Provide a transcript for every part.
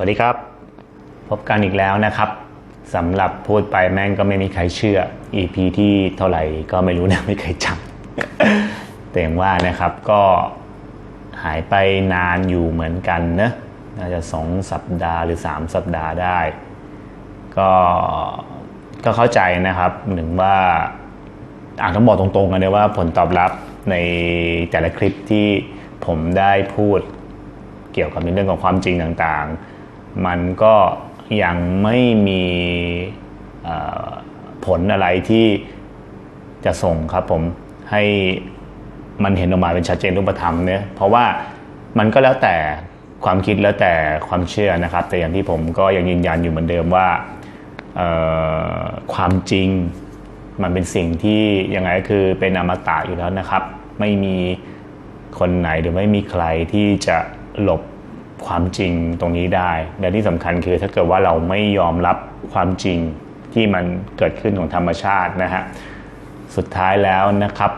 สวัสดีครับ พบกันอีกแล้วนะครับสำหรับพูดไปแม่งก็ไม่มีใครเชื่อ EP ที่เท่าไหร่ก็ไม่รู้นะไม่เคยจำแต่อย่างว่านะครับก็หายไปนานอยู่เหมือนกันนะน่าจะสองสัปดาห์หรือ 3 สัปดาห์ได้ ก็ก็เข้าใจนะครับหนึ่งว่าอ่านต้องบอกตรงๆกันเลยว่าผลตอบรับในแต่ละคลิปที่ผมได้พูดเกี่ยวกับในเรื่องของความจริงต่างๆ มันก็ยังไม่มีผลอะไรที่จะส่งครับผมให้มันเห็นออกมาเป็นชัดเจนรูปธรรมเนี่ยเพราะว่ามันก็แล้วแต่ความคิดแล้วแต่ความเชื่อนะครับ แต่อย่างที่ผมก็ยังยืนยันอยู่เหมือนเดิมว่าความจริงมันเป็นสิ่งที่ยังไงก็คือเป็นอมตะอยู่แล้วนะครับ ไม่มีคนไหนหรือไม่มีใครที่จะหลบ ความจริงตรงนี้ได้และที่สำคัญคือถ้าเกิดว่าเราไม่ยอมรับความจริงที่มันเกิดขึ้นของธรรมชาตินะฮะสุดท้ายแล้วนะครับ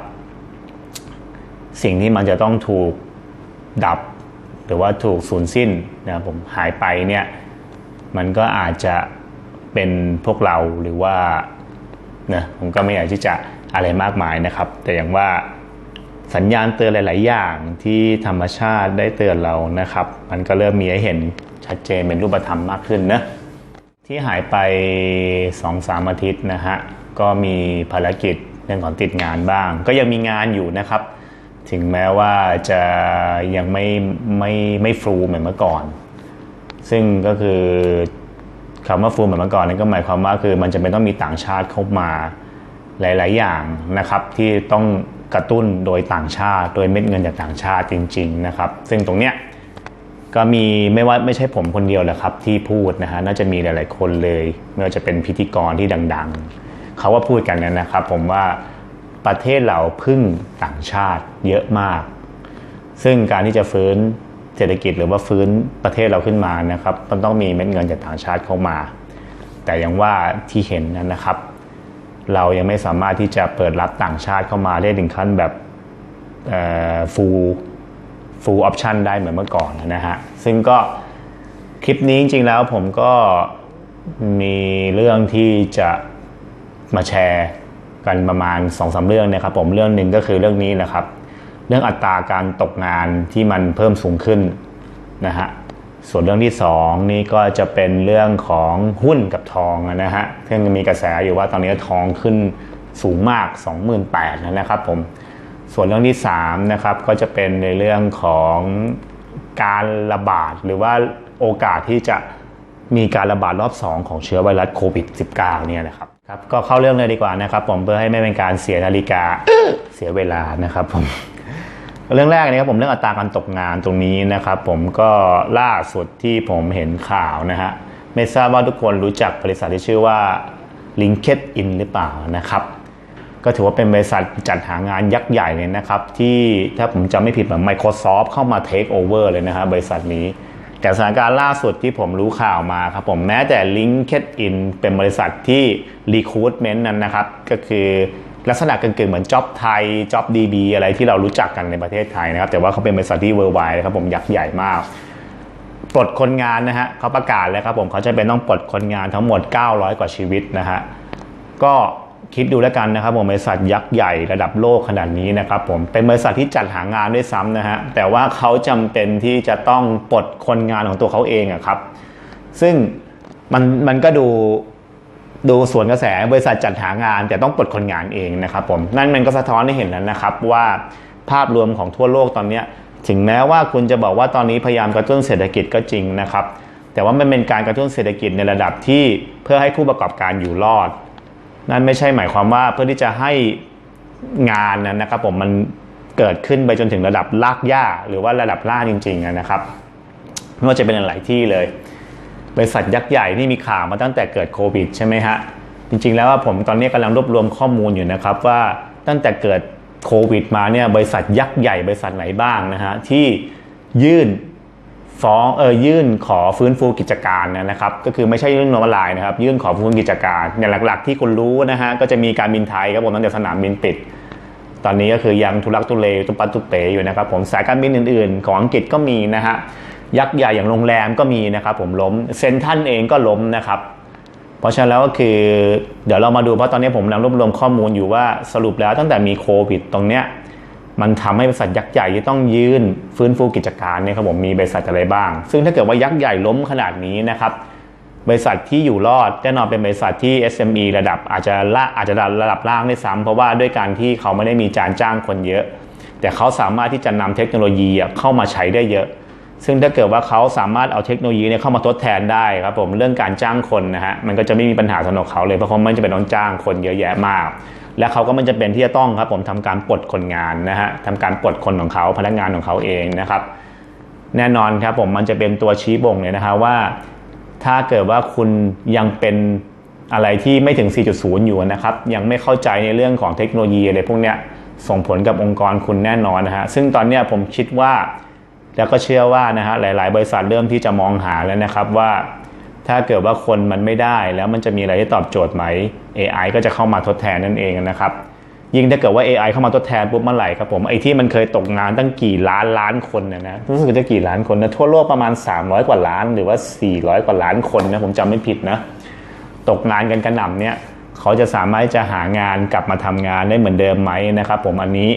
สิ่งที่มันจะต้องถูกดับ หรือว่าถูกสูญสิ้นนะผมหายไปเนี่ยมันก็อาจจะเป็นพวกเราหรือว่านะผมก็ไม่อยากที่จะอะไรมากมายนะครับ แต่อย่างว่า สัญญาณเตือนหลาย ๆ อย่างที่ธรรมชาติได้เตือนเรานะครับ มันก็เริ่มมีให้เห็นชัดเจนเป็นรูปธรรมมากขึ้นนะที่หายไป2อสามอาทิตย์นะฮะก็มีภารกิจเรื่องของติดงานบ้าง ก็ยังมีงานอยู่นะครับ ถึงแม้ว่าจะยังไม่ไม่ไม่ฟลูเหมือนเมื่อก่อน ซึ่งก็คือคำว่าฟูเหมือนเมื่อก่อนนั้นก็หมายความว่าคือมันจะเป็นต้องมีต่างชาติเข้ามาหลาย ๆ อย่างนะครับที่ต้อง กระตุ้นโดยต่างชาติ โดยเม็ดเงินจากต่างชาติจริงๆนะครับซึ่งตรงเนี้ยก็มีไม่ว่าไม่ใช่ผมคนเดียวแหละครับที่พูดนะฮะน่าจะมีหลาย ๆ คนเลย ไม่ว่าจะเป็นพิธีกรที่ดัง ๆ เขาว่าพูดกันเนยนะครับ ผมว่าประเทศเราพึ่งต่างชาติเยอะมาก ซึ่งการที่จะฟื้นเศรษฐกิจหรือว่าฟื้นประเทศเราขึ้นมานะครับ มันต้องมีเม็ดเงินจากต่างชาติเข้ามา แต่อย่างว่าที่เห็นนั้นนะครับ เรายังไม่สามารถที่จะเปิดรับต่างชาติเข้ามาได้ถึงขั้นแบบฟูลฟูลออปชันได้เหมือนเมื่อก่อนนะฮะ ซึ่งก็คลิปนี้จริงๆแล้วผมก็มีเรื่องที่จะมาแชร์กันประมาณ2อสเรื่องนะครับผมเรื่องหนึ่งก็คือเรื่องนี้นะครับ เรื่องอัตราการตกงานที่มันเพิ่มสูงขึ้นนะฮะ ส่วนเรื่องที่สองนี่ก็จะเป็นเรื่องของหุ้นกับทองนะฮะซึ่งมีกระแสอยู่ว่าตอนนี้ทองขึ้นสูงมาก 28,000นะครับผมส่วนเรื่องที่3นะครับก็จะเป็นในเรื่องของการระบาดหรือว่าโอกาสที่จะมีการระบาดรอบ 2 ของเชื้อไวรัสโควิด -19 เนี่ยนะครับครับก็เข้าเรื่องเลยดีกว่านะครับผมเพื่อให้ไม่เป็นการเสียนาฬิกาเสียเวลานะครับผม เรื่องแรกนะครับผมเรื่องอัตราการตกงานตรงนี้นะครับ ผมก็ล่าสุดที่ผมเห็นข่าวนะฮะไม่ทราบว่าทุกคนรู้จักบริษัทที่ชื่อว่า LinkedIn หรือเปล่านะครับก็ถือว่าเป็นบริษัทจัดหางานยักษ์ใหญ่เลยนะครับ ที่ถ้าผมจำไม่ผิดเหมือน Microsoft เข้ามา take over เลยนะฮะบริษัทนี้ แต่สถานการณ์ล่าสุดที่ผมรู้ข่าวมาครับผมแม้แต่ LinkedIn เป็นบริษัทที่ recruitment นั้นนะครับ ก็คือ ลักษณะกึ่งๆเหมือน Job ไทย Job DB อะไรที่เรารู้จักกันในประเทศไทยนะครับ แต่ว่าเขาเป็นบริษัทที่ worldwide นะครับผมยักษ์ใหญ่มากปลดคนงานนะฮะเขาประกาศแล้วครับผมเขาจะเป็นต้องปลดคนงานทั้งหมด 900 กว่าชีวิตนะฮะก็คิดดูแล้วกันนะครับผมบริษัทยักษ์ใหญ่ระดับโลกขนาดนี้นะครับผมเป็นบริษัทที่จัดหางานด้วยซ้ำนะฮะแต่ว่าเขาจำเป็นที่จะต้องปลดคนงานของตัวเขาเองอะครับ ซึ่งมันมันก็ดู ดูสวนกระแสบริษัทจัดหางาน แต่ต้องปลดคนงานเองนะครับผมนั่นมันก็สะท้อนให้เห็นแล้วนะครับว่าภาพรวมของทั่วโลกตอนนี้ถึงแม้ว่าคุณจะบอกว่าตอนนี้พยายามกระตุ้นเศรษฐกิจก็จริงนะครับ แต่ว่ามันเป็นการกระตุ้นเศรษฐกิจในระดับที่เพื่อให้ผู้ประกอบการอยู่รอด นั่นไม่ใช่หมายความว่าเพื่อที่จะให้งานนั้นนะครับผมมันเกิดขึ้นไปจนถึงระดับลากหญ้าหรือว่าระดับล่าจริงๆนะครับไม่ว่าจะเป็นหลายที่เลย บริษัทยักษ์ใหญ่ที่มีข่าวมาตั้งแต่เกิดโควิดใช่ไหมฮะ จริงๆแล้วผมตอนนี้กำลังรวบรวมข้อมูลอยู่นะครับว่าตั้งแต่เกิดโควิดมาเนี่ยบริษัทยักษ์ใหญ่บริษัทไหนบ้างนะฮะที่ยื่นฟ้องเออยื่นขอฟื้นฟูกิจการนะครับก็คือไม่ใช่เรื่องนอมลายนะครับยื่นขอฟื้นฟูกิจการอย่างหลักๆ ที่คุณรู้นะฮะก็จะมีการบินไทยครับผมตั้งแต่สนามบินปิด ตอนนี้ก็คือยังทุลักทุเลตุปัตตุเปอยู่นะครับผมสายการบินอื่น ๆ ของอังกฤษก็มีนะฮะ ยักษ์ใหญ่อย่างโรงแรมก็มีนะครับผมล้มเซนทันเองก็ล้มนะครับ เพราะฉะนั้นแล้วก็คือเดี๋ยวเรามาดูเพราะตอนนี้ผมกำลังรวบรวมข้อมูลอยู่ว่าสรุปแล้วตั้งแต่มีโควิดตรงเนี้ยมันทำให้บริษัทยักษ์ใหญ่ที่ต้องยื่นฟื้นฟูกิจการเนี่ยครับผมมีบริษัทอะไรบ้าง ซึ่งถ้าเกิดว่ายักษ์ใหญ่ล้มขนาดนี้นะครับบริษัทที่อยู่รอดแน่นอนเป็นบริษัทที่ SME ระดับอาจจะละอาจจะระดับล่างด้วยซ้ำเพราะว่าด้วยการที่เขาไม่ได้มีจานจ้างคนเยอะ แต่เขาสามารถที่จะนำเทคโนโลยีเข้ามาใช้ได้เยอะ ซึ่งถ้าเกิดว่าเขาสามารถเอาเทคโนโลยีเนี่ยเข้ามาทดแทนได้ครับผมเรื่องการจ้างคนนะฮะมันก็จะไม่มีปัญหาสำหรับเขาเลยเพราะเขาไม่จะเป็นต้องจ้างคนเยอะแยะมาก และเขาก็ไม่จำเป็นที่จะต้องครับผมทำการปลดคนงานนะฮะทำการปลดคนของเขาพนักงานของเขาเองนะครับแน่นอนครับผมมันจะเป็นตัวชี้บ่งเลยนะฮะว่า ถ้าเกิดว่าคุณยังเป็นอะไรที่ไม่ถึง 4.0 อยู่นะครับ ยังไม่เข้าใจในเรื่องของเทคโนโลยีอะไรพวกเนี้ยส่งผลกับองค์กรคุณแน่นอนนะฮะซึ่งตอนเนี้ยผมคิดว่า แล้วก็เชื่อว่านะฮะหลาย ๆ บริษัทเริ่มที่จะมองหาแล้วนะครับว่าถ้าเกิดว่าคนมันไม่ได้แล้วมันจะมีอะไรที่ตอบโจทย์ไหม AI ก็จะเข้ามาทดแทนนั่นเองนะครับ ยิ่งถ้าเก็ดว่า AI เข้ามาทดแทนปุ๊บเมื่อไหร่ครับผมไอ้ที่มันเคยตกงานตั้งกี่ล้านล้านคนนะนะรู้สึกจะกี่ล้านคนนะทั่วโลกประมาณ 300 กว่าล้าน หรือว่า 400 กว่าล้านคนนะผมจำไม่ผิดนะตกงานกันกระหน่ำเนี่ยเขาจะสามารถจะหางานกลับมาทำงานได้เหมือนเดิมไหมนะครับ ผมอันนี้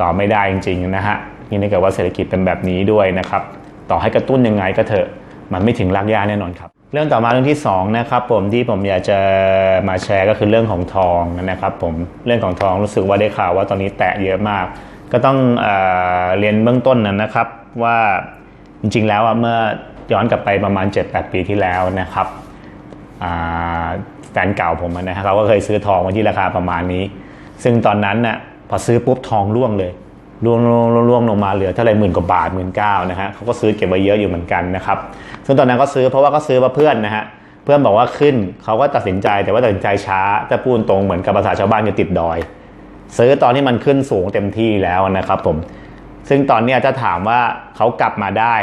ตอบไม่ได้จริงๆนะฮะ นี่ถ้าเกิดว่าเศรษฐกิจเป็นแบบนี้ด้วยนะครับ ต่อให้กระตุ้นยังไงก็เถอะ มันไม่ถึงรากหญ้าแน่นอนครับ เรื่องต่อมาเรื่องที่สองนะครับผมที่ผมอยากจะมาแชร์ก็คือเรื่องของทองนะครับ ผมเรื่องของทองรู้สึกว่าได้ข่าวว่าตอนนี้แตะเยอะมาก ก็ต้องเอเรียนเบื้องต้นนั้นนะครับว่าจริงๆแล้วเมื่อย้อนกลับไปประมาณ 7-8 ปีที่แล้วนะครับแฟนเก่าผมนะฮะเขาก็เคยซื้อทองมาที่ราคาประมาณนี้ ซึ่งตอนนั้นน่ะพอซื้อปุ๊บทองร่วงเลย ร่วงร่วงลงมาเหลือเท่าไรหมื่นกว่าบาทหมื่นเก้านะฮะเขาก็ซื้อเก็บไว้เยอะอยู่เหมือนกันนะครับซึ่งตอนนั้นก็ซื้อเพราะว่าก็ซื้อมาเพื่อนนะฮะเพื่อนบอกว่าขึ้นเขาก็ตัดสินใจแต่ว่าตัดสินใจช้าแต่พูดตรงเหมือนกับภาษาชาวบ้านคือติดดอย ซื้อตอนที่มันขึ้นสูงเต็มที่แล้วนะครับผมซึ่งตอนนี้ยถ้าถามว่าเขากลับมาได้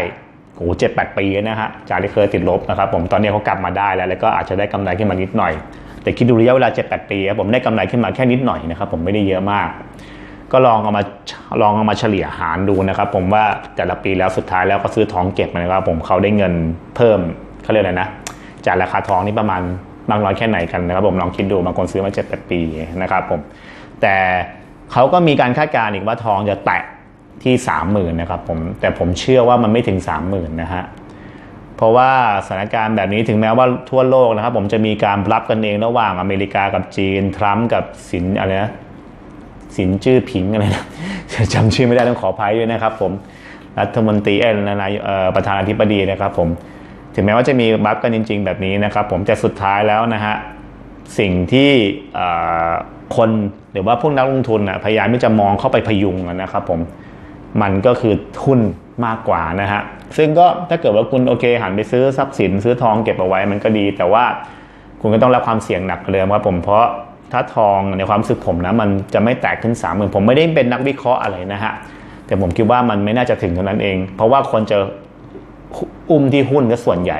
โอ้เจ็ดแปดปีนะฮะจากที่เคยติดลบนะครับผมตอนนี้เขากลับมาได้แล้ว แล้วก็อาจจะได้กำไรขึ้นมานิดหน่อย แต่คิดดูระยะเวลาเจ็ดแปดปีครับผมได้กำไรขึ้นมาแค่นิดหน่อยนะครับผมไม่ได้เยอะมาก ก็ลองเอามาลองเอามาเฉลี่ยหารดูนะครับ ผมว่าแต่ละปีแล้วสุดท้ายแล้วก็ซื้อทองเก็บมานะครับผมเขาได้เงินเพิ่มเขาเรียกอะไรนะจากราคาทองนี่ประมาณบางร้อยแค่ไหนกันนะครับ ผมลองคิดดูบางคนซื้อมาเจ็ดแปดปีนะครับผมแต่เขาก็มีการคาดการณ์อีกว่าทองจะแตะที่สามหมื่นนะครับผมแต่ผมเชื่อว่ามันไม่ถึงสามหมื่นนะฮะเพราะว่าสถานการณ์แบบนี้ถึงแม้ว่าทั่วโลกนะครับ ผมจะมีการรับกันเองระหว่างอเมริกากับจีนทรัมป์กับสินอะไรนะ สินจื้อผิงอะไรนะจำชื่อไม่ได้ต้องขออภัยด้วยนะครับ ผมรัฐมนตรีเอ็นนายประธานาธิบดีนะครับ ผม ถึงแม้ว่าจะมีบัฟกันจริง ๆ แบบนี้นะครับ ผมแต่สุดท้ายแล้วนะฮะสิ่งที่คนหรือว่าพวกนักลงทุนนะพยายามที่จะมองเข้าไปพยุงนะครับผมมันก็คือทุนมากกว่านะฮะซึ่งก็ถ้าเกิดว่าคุณโอเคหันไปซื้อทรัพย์สิน ซื้อทองเก็บเอาไว้มันก็ดี แต่ว่าคุณก็ต้องรับความเสี่ยงหนักเลยครับผมเพราะ ถ้าทองในความรู้สึกผมนะมันจะไม่แตกขึ้นสามหมื่นผมไม่ได้เป็นนักวิเคราะห์อะไรนะฮะแต่ผมคิดว่ามันไม่น่าจะถึงเท่านั้นเอง เพราะว่าคนจะอุ้มที่หุ้นก็ส่วนใหญ่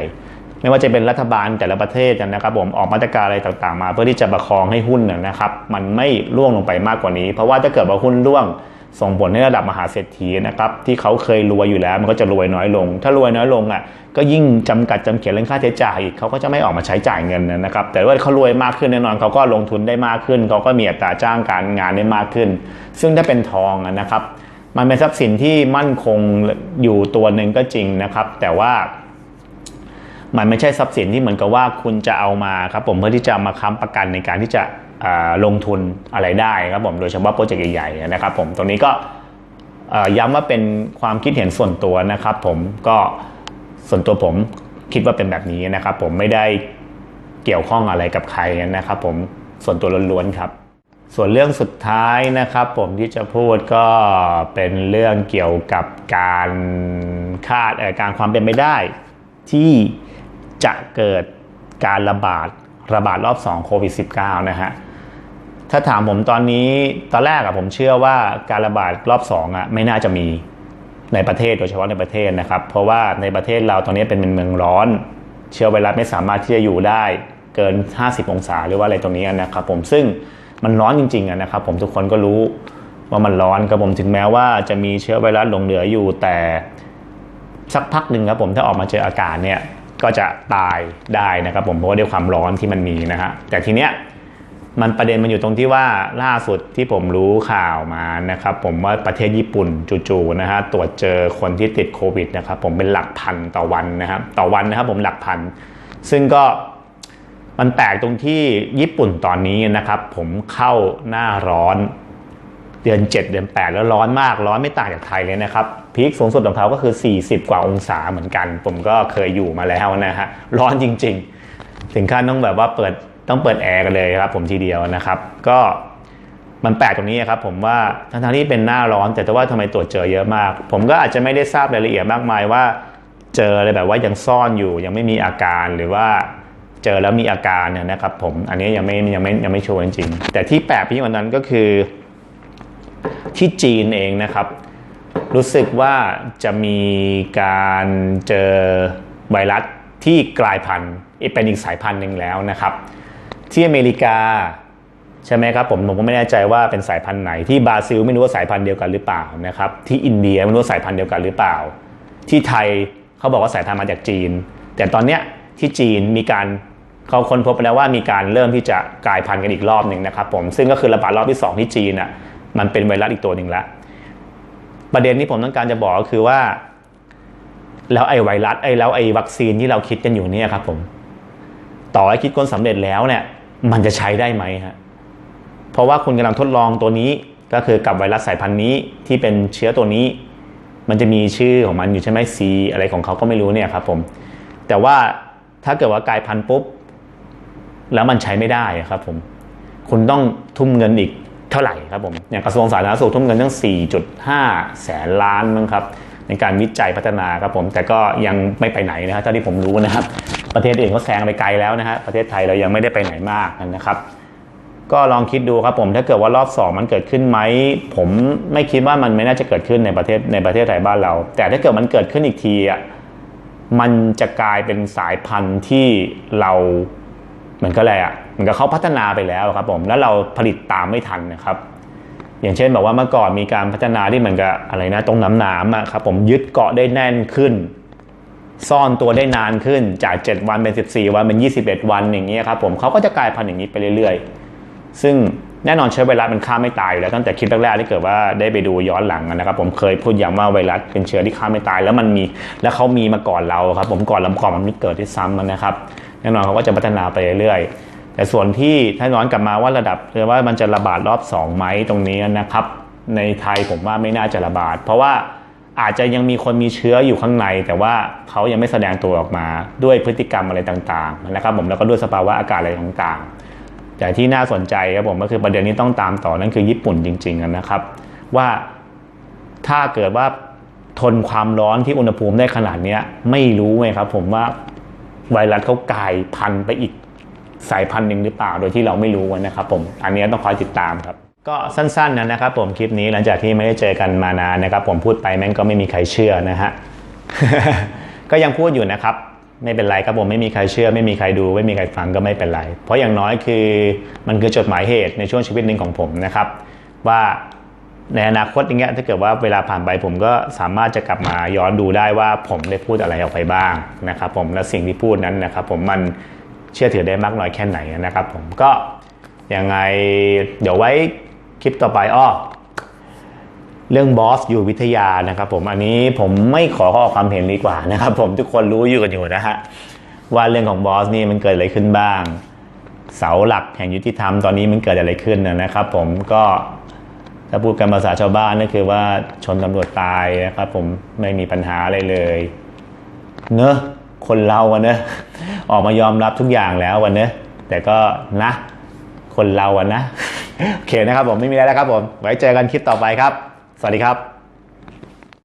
ไม่ว่าจะเป็นรัฐบาลแต่ละประเทศนะครับผมออกมาตรการอะไรต่างๆ มา เพื่อที่จะประคองให้หุ้นนะนะครับ มันไม่ร่วงลงไปมากกว่านี้ เพราะว่าถ้าเกิดว่าหุ้นร่วง ส่งผลให้ระดับมหาเศรษฐีนะครับที่เขาเคยรวยอยู่แล้วมันก็จะรวยน้อยลง ถ้ารวยน้อยลงอะก็ยิ่งจำกัดจำเขียนเรื่องค่าใช้จ่ายอีกเขาก็จะไม่ออกมาใช้จ่ายเงินนะครับแต่ว่าเขารวยมากขึ้นแน่นอนเขาก็ลงทุนได้มากขึ้นเขาก็มีอัตราจ้างการงานได้มากขึ้น ซึ่งถ้าเป็นทองนะครับ มันเป็นทรัพย์สินที่มั่นคงอยู่ตัวหนึ่งก็จริงนะครับ แต่ว่ามันไม่ใช่ทรัพย์สินที่เหมือนกับว่าคุณจะเอามาครับผมเพื่อที่จะมาค้ำประกันในการที่จะ ลงทุนอะไรได้ครับผมโดยเฉพาะโปรเจกต์ใหญ่ๆนะครับผมตรงนี้ก็ย้ำว่าเป็นความคิดเห็นส่วนตัวนะครับผมก็ส่วนตัวผมคิดว่าเป็นแบบนี้นะครับผมไม่ได้เกี่ยวข้องอะไรกับใครนะครับผมส่วนตัวล้วนๆครับ ส่วนเรื่องสุดท้ายนะครับ ผมที่จะพูดก็เป็นเรื่องเกี่ยวกับการคาดการความเป็นไปได้ ที่จะเกิดการระบาดระบาดรอบ 2 โควิด -19 นะฮะ ถ้าถามผมตอนนี้ตอนแรกอะผมเชื่อว่าการระบาดรอบ2อะไม่น่าจะมีในประเทศโดยเฉพาะในประเทศนะครับ เพราะว่าในประเทศเราตอนนี้เป็นเมืองร้อน เชื้อไวรัสไม่สามารถที่จะอยู่ได้เกิน 50 องศาหรือว่าอะไรตรงนี้นะครับผมซึ่งมันร้อนจริงๆนะครับผมทุกคนก็รู้ว่ามันร้อนครับผมถึงแม้ว่าจะมีเชื้อไวรัสหลงเหลืออยู่แต่สักพักหนึ่งครับผมถ้าออกมาเจออากาศเนี่ยก็จะตายได้นะครับผมเพราะว่าด้วยความร้อนที่มันมีนะฮะแต่ทีเนี้ย มันประเด็นมันอยู่ตรงที่ว่าล่าสุดที่ผมรู้ข่าวมานะครับผมว่าประเทศญี่ปุ่นจู่ๆนะฮะตรวจเจอคนที่ติดโควิดนะครับผมเป็นหลักพันต่อวันนะครับต่อวันนะครับผมหลักพัน ซึ่งก็มันแปลกตรงที่ญี่ปุ่นตอนนี้นะครับ ผมเข้าหน้าร้อนเดือน 7 เดือน 8 แล้วร้อนมากร้อนไม่ต่างจากไทยเลยนะครับพีคสูงสุดของเขาก็คือ 40 กว่าองศาเหมือนกัน ผมก็เคยอยู่มาแล้วนะฮะร้อนจริง ๆ ถึงขั้นต้องแบบว่าเปิด ต้องเปิดแอร์กันเลยครับผมทีเดียวนะครับ ก็มันแปลกตรงนี้ครับผมว่าทั้งๆที่เป็นหน้าร้อน แต่ว่าทำไมตรวจเจอเยอะมาก ผมก็อาจจะไม่ได้ทราบรายละเอียดมากมายว่า เจออะไรแบบว่ายังซ่อนอยู่ ยังไม่มีอาการหรือว่าเจอแล้วมีอาการเนี่ยนะครับผมอันนี้ยังไม่ยังไม่ยังไม่โชว์จริงๆแต่ที่แปลกไปกว่านั้นก็คือ ที่จีนเองนะครับ รู้สึกว่าจะมีการเจอไวรัสที่กลายพันธุ์เป็นอีกสายพันธุ์หนึ่งแล้วนะครับ ที่อเมริกา ใช่ไหมครับผมผมก็ไม่แน่ใจว่าเป็นสายพันธุ์ไหนที่บราซิลไม่รู้ว่าสายพันธุ์เดียวกันหรือเปล่านะครับที่อินเดียไม่รู้ว่าสายพันธุ์เดียวกันหรือเปล่า ที่ไทยเขาบอกว่าสายพันธุ์มาจากจีน แต่ตอนเนี้ยที่จีนมีการเขาค้นพบไปแล้วว่ามีการเริ่มที่จะกลายพันธุ์กันอีกรอบหนึ่งนะครับผมซึ่งก็คือระบาดรอบที่ 2 ที่จีนอะมันเป็นไวรัสอีกตัวหนึ่งละประเด็นที่ผมต้องการจะบอกก็คือว่า แล้วไอ้ไวรัสไอ้แล้วไอ้วัคซีนที่เราคิดกันอยู่เนี่ยครับผม ต่อให้คิดค้นสำเร็จแล้วเนี่ย มันจะใช้ได้ไหมฮะเพราะว่าคุณกำลังทดลองตัวนี้ก็คือกับไวรัสสายพันธุ์นี้ที่เป็นเชื้อตัวนี้ มันจะมีชื่อของมันอยู่ใช่ไหมซีอะไรของเขาก็ไม่รู้เนี่ยครับผมแต่ว่าถ้าเกิดว่ากลายพันธุ์ปุ๊บ แล้วมันใช้ไม่ได้ครับผมคุณต้องทุ่มเงินอีกเท่าไหร่ครับผมอย่างกระทรวงสาธารณสุขทุ่มเงินตั้ง 4.5 แสนล้านมั้งครับในการวิจัยพัฒนาครับผมแต่ก็ยังไม่ไปไหนนะครับเท่าที่ผมรู้นะครับ ประเทศอื่นเขาแซงไปไกลแล้วนะฮะประเทศไทยเรายังไม่ได้ไปไหนมากนะครับ ก็ลองคิดดูครับผมถ้าเกิดว่ารอบ 2 มันเกิดขึ้นไหมผมไม่คิดว่ามันไม่น่าจะเกิดขึ้นในประเทศในประเทศไทยบ้านเรา แต่ถ้าเกิดมันเกิดขึ้นอีกทีอะมันจะกลายเป็นสายพันธุ์ที่เราเหมือนก็อะไรอะเหมือนกับเขาพัฒนาไปแล้วครับผมแล้วเราผลิตตามไม่ทันนะครับ อย่างเช่นแบบว่าเมื่อก่อนมีการพัฒนาที่เหมือนกับอะไรนะตรงน้ำน้ำอะครับผมยึดเกาะได้แน่นขึ้น ซ่อนตัวได้นานขึ้นจาก 7 วันเป็น 14 วันเป็น 21 วันอย่างเงี้ยครับผมเขาก็จะกลายพันธุ์อย่างนี้ไปเรื่อยๆ ซึ่งแน่นอนเชื้อไวรัสมันฆ่าไม่ตายอยู่แล้วตั้งแต่คลิปแรกๆที่เกิดว่าได้ไปดูย้อนหลังนะครับ ผมเคยพูดย้ำว่าไวรัสเป็นเชื้อที่ฆ่าไม่ตาย แล้วมันมีแล้วเขามีมาก่อนเราครับ ผมก่อนลำคอมันไม่เกิดที่ซ้ำนะครับแน่นอนเขาก็จะพัฒนาไปเรื่อยๆ แต่ส่วนที่ถ้าย้อนกลับมาว่าระดับเรียกว่ามันจะระบาดรอบ2ไหมตรงนี้นะครับ ในไทยผมว่าไม่น่าจะระบาด เพราะว่า อาจจะยังมีคนมีเชื้ออยู่ข้างใน แต่ว่าเขายังไม่แสดงตัวออกมาด้วยพฤติกรรมอะไรต่างๆนะครับผมแล้วก็ด้วยสภาวะอากาศอะไรต่างๆ แต่ที่น่าสนใจครับผมก็คือประเด็นนี้ต้องตามต่อนั่นคือญี่ปุ่นจริง ๆนะครับ ว่าถ้าเกิดว่าทนความร้อนที่อุณหภูมิได้ขนาดนี้ไม่รู้ไงครับ ผมว่าไวรัสเขากลายพันธุ์ไปอีกสายพันธุ์หนึ่งหรือเปล่า โดยที่เราไม่รู้นะครับผมอันนี้ต้องคอยติดตามครับ ก็สั้นๆนะนะครับผมคลิปนี้หลังจากที่ไม่ได้เจอกันมานานนะครับ ผมพูดไปแม่งก็ไม่มีใครเชื่อนะฮะ ก็ยังพูดอยู่นะครับ ไม่เป็นไรครับผมไม่มีใครเชื่อ ไม่มีใครดูไม่มีใครฟังก็ไม่เป็นไร เพราะอย่างน้อยคือมันคือจดหมายเหตุในช่วงชีวิตหนึ่งของผมนะครับ ว่าในอนาคตอย่างเงี้ยถ้าเกิดว่าเวลาผ่านไปผมก็สามารถจะกลับมาย้อนดูได้ว่าผมได้พูดอะไรออกไปบ้างนะครับ ผมและสิ่งที่พูดนั้นนะครับ ผมมันเชื่อถือได้มากน้อยแค่ไหนนะครับ ผมก็ยังไงเดี๋ยวไว้ คลิปต่อไปอ้อเรื่องบอสอยู่วิทยานะครับ ผมอันนี้ผมไม่ขอข้อความเห็นดีกว่านะครับ ผมทุกคนรู้อยู่กันอยู่นะฮะว่าเรื่องของบอสนี่มันเกิดอะไรขึ้นบ้าง เสาหลักแห่งยุติธรรมตอนนี้มันเกิดอะไรขึ้นนะครับ ผมก็ถ้าพูดกันภาษาชาวบ้านก็คือว่าชนตำรวจตายนะครับ ผมไม่มีปัญหาอะไรเลยเนอะคนเราอะเนอะออกมายอมรับทุกอย่างแล้ววันเนอะแต่ก็นะ คนเราอะนะ โอเคนะครับผมไม่มีอะไรแล้วครับผม ไว้เจอกันคลิปต่อไปครับ สวัสดีครับ